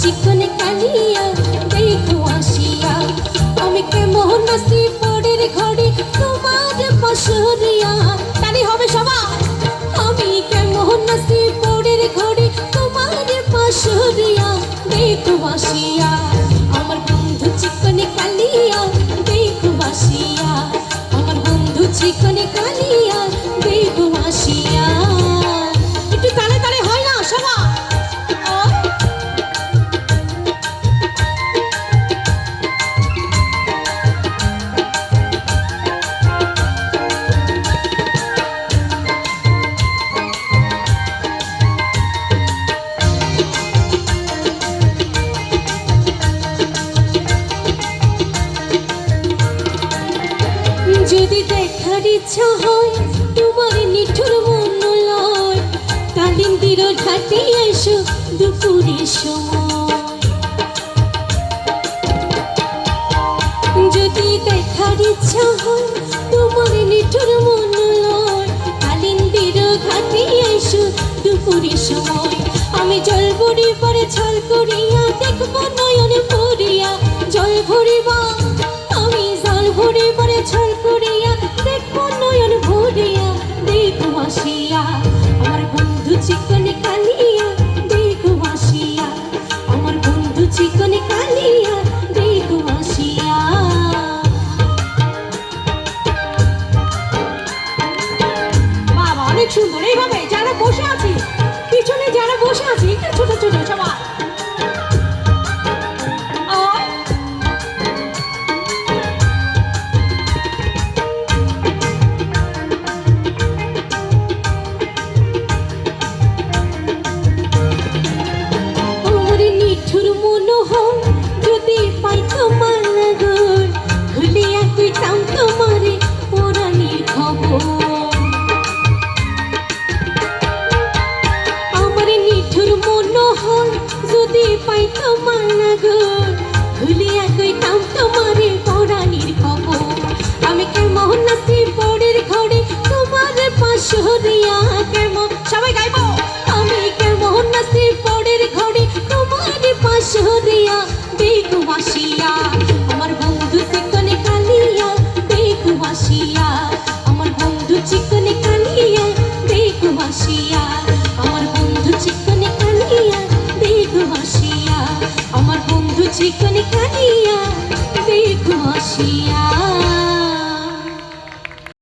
চিকন কালিয়া, দেখো আসিয়া। আমি কেমন নাসি পড়ের ঘরে, তোমার পাশরিয়া তালি হবে সবাই আমি কেমন নাসি পড়ের ঘরে, তোমার পাশরিয়া দেখো আসিয়া, আমার বন্ধু চিকন কালিয়া, দেখো আসিয়া। আমার বন্ধু চিকন কালিয়া যদি দেখার ইচ্ছা হয়, তোমার নিঠুর মন লয় কালিন্দির ঘাটে এসো দুপুরের সময়। যদি দেখার ইচ্ছা হয়, তোমার নিঠুর মন লয় কালিন্দির ঘাটে এসো দুপুরের সময়। আমি জল পরে ছল করিয়া দেখব নয়ন বসে আছি মনোহর যদি পাইতাম তোমার লাগর ভুলিয়া কইতাম তোমারে চিকনে কালিয়া দেখো বাসিয়া